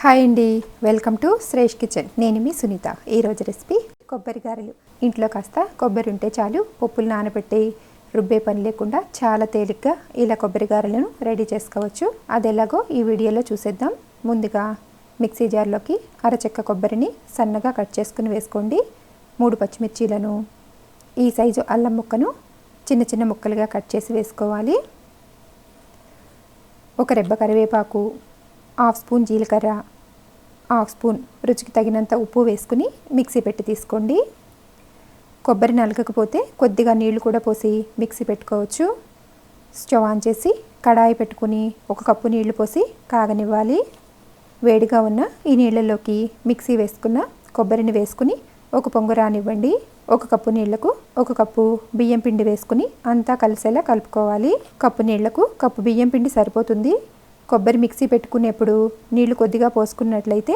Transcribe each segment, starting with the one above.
Hi అండి. Welcome to Shresh kitchen. నేను మీ సునీత. ఈరోజు రెసిపీ కొబ్బరి గారెలు. ఇంట్లో కాస్త కొబ్బరి ఉంటే చాలు పప్పులు నానబెట్టి రుబ్బే పని లేకుండా చాలా తేలిగ్గా ఇలా కొబ్బరి గారెలను రెడీ చేసుకోవచ్చు. అది ఎలాగో ఈ వీడియోలో చూసేద్దాం. ముందుగా మిక్సీ జార్లోకి అరచెక్క కొబ్బరిని సన్నగా కట్ చేసుకుని వేసుకోండి. మూడు పచ్చిమిర్చీలను ఈ సైజు అల్లం ముక్కను చిన్న చిన్న ముక్కలుగా కట్ చేసి వేసుకోవాలి. ఒక రెబ్బ కరివేపాకు హాఫ్ స్పూన్ జీలకర్ర హాఫ్ స్పూన్ రుచికి తగినంత ఉప్పు వేసుకుని మిక్సీ పెట్టి తీసుకోండి. కొబ్బరి నలగకపోతే కొద్దిగా నీళ్ళు కూడా పోసి మిక్సీ పెట్టుకోవచ్చు. స్టవ్ ఆన్ చేసి కడాయి పెట్టుకుని ఒక కప్పు నీళ్ళు పోసి కాగనివ్వాలి. వేడిగా ఉన్న ఈ నీళ్ళలోకి మిక్సీ వేసుకున్న కొబ్బరిని వేసుకుని ఒక పొంగు రానివ్వండి. ఒక కప్పు నీళ్ళకు ఒక కప్పు బియ్యం పిండి వేసుకుని అంతా కలిసేలా కలుపుకోవాలి. కప్పు నీళ్ళకు కప్పు బియ్యం పిండి సరిపోతుంది. కొబ్బరి మిక్సీ పెట్టుకునేప్పుడు నీళ్ళు కొద్దిగా పోసుకున్నట్లయితే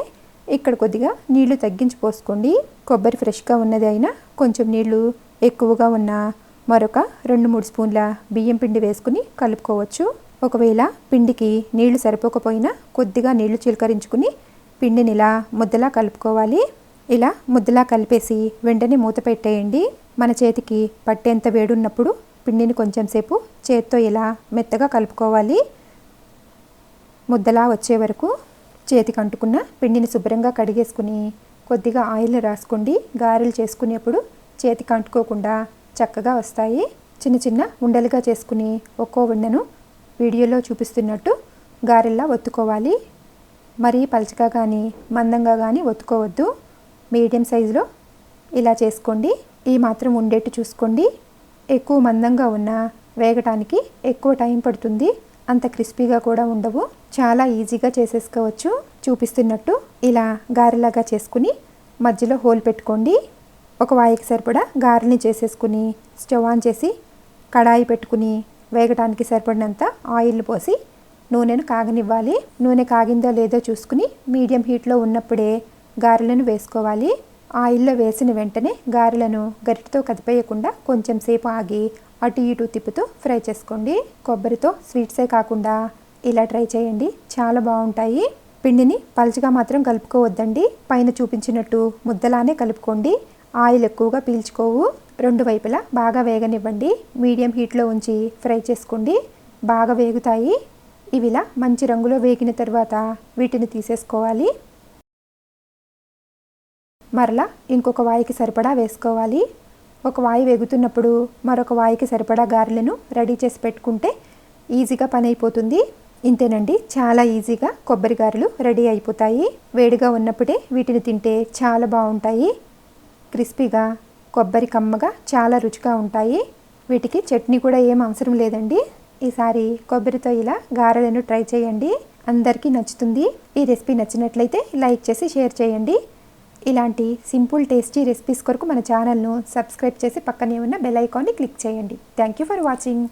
ఇక్కడ కొద్దిగా నీళ్ళు తగ్గించి పోసుకోండి. కొబ్బరి ఫ్రెష్గా ఉన్నది అయినా కొంచెం నీళ్ళు ఎక్కువగా ఉన్న మరొక రెండు మూడు స్పూన్ల బియ్యం పిండి వేసుకుని కలుపుకోవచ్చు. ఒకవేళ పిండికి నీళ్ళు సరిపోకపోయినా కొద్దిగా నీళ్ళు చిలకరించుకుని పిండిని ఇలా ముద్దలా కలుపుకోవాలి. ఇలా ముద్దలా కలిపేసి వెంటనే మూత పెట్టేయండి. మన చేతికి పట్టేంత వేడున్నప్పుడు పిండిని కొంచెం సేపు చేత్తో ఇలా మెత్తగా కలుపుకోవాలి. ముద్దలా వచ్చే వరకు చేతికి అంటుకున్న పిండిని శుభ్రంగా కడిగేసుకుని కొద్దిగా ఆయిల్ రాసుకోండి. గారెలు చేసుకునేప్పుడు చేతికి అంటుకోకుండా చక్కగా వస్తాయి. చిన్న చిన్న ఉండలుగా చేసుకుని ఒక్కో ఉండను వీడియోలో చూపిస్తున్నట్టు గారెల్లా ఒత్తుకోవాలి. మరీ పలచగా కానీ మందంగా కానీ ఒత్తుకోవద్దు. మీడియం సైజులో ఇలా చేసుకోండి. ఈ మాత్రం ఉండేట్టు చూసుకోండి. ఎక్కువ మందంగా ఉన్న వేగటానికి ఎక్కువ టైం పడుతుంది. అంత క్రిస్పీగా కూడా ఉండవు. చాలా ఈజీగా చేసేసుకోవచ్చు. చూపిస్తున్నట్టు ఇలా గారెలాగా చేసుకుని మధ్యలో హోల్ పెట్టుకోండి. ఒక వాయికి సరిపడా గారెని చేసేసుకుని స్టవ్ ఆన్ చేసి కడాయి పెట్టుకుని వేగటానికి సరిపడినంత ఆయిల్ పోసి నూనెను కాగనివ్వాలి. నూనె కాగిందో లేదో చూసుకుని మీడియం హీట్లో ఉన్నప్పుడే గారెలను వేసుకోవాలి. ఆయిల్లో వేసిన వెంటనే గారెలను గరిటతో కదిపేయకుండా కొంచెం సేపు ఆగి అటు ఇటు తిప్పుతూ ఫ్రై చేసుకోండి. కొబ్బరితో స్వీట్సే కాకుండా ఇలా ట్రై చేయండి. చాలా బాగుంటాయి. పిండిని పలుచగా మాత్రం కలుపుకోవద్దండి. పైన చూపించినట్టు ముద్దలానే కలుపుకోండి. ఆయిల్ ఎక్కువగా పీల్చుకోవు. రెండు వైపులా బాగా వేగనివ్వండి. మీడియం హీట్లో ఉంచి ఫ్రై చేసుకోండి. బాగా వేగుతాయి. ఇవిలా మంచి రంగులో వేగిన తర్వాత వీటిని తీసేసుకోవాలి. మరలా ఇంకొక వాయికి సరిపడా వేసుకోవాలి. ఒక వాయి వేగుతున్నప్పుడు మరొక వాయికి సరిపడా గారెలను రెడీ చేసి పెట్టుకుంటే ఈజీగా పని అయిపోతుంది. ఇంతేనండి చాలా ఈజీగా కొబ్బరి గారెలు రెడీ అయిపోతాయి. వేడిగా ఉన్నప్పుడే వీటిని తింటే చాలా బాగుంటాయి. క్రిస్పీగా కొబ్బరి కమ్మగా చాలా రుచిగా ఉంటాయి. వీటికి చట్నీ కూడా ఏం అవసరం లేదండి. ఈసారి కొబ్బరితో ఇలా గారెలను ట్రై చేయండి. అందరికీ నచ్చుతుంది. ఈ రెసిపీ నచ్చినట్లయితే లైక్ చేసి షేర్ చేయండి. ఇలాంటి సింపుల్ టేస్టీ రెసిపీస్ కొరకు మన ఛానల్ను సబ్స్క్రైబ్ చేసి పక్కనే ఉన్న బెల్ ఐకాన్ని క్లిక్ చేయండి. Thank you for watching.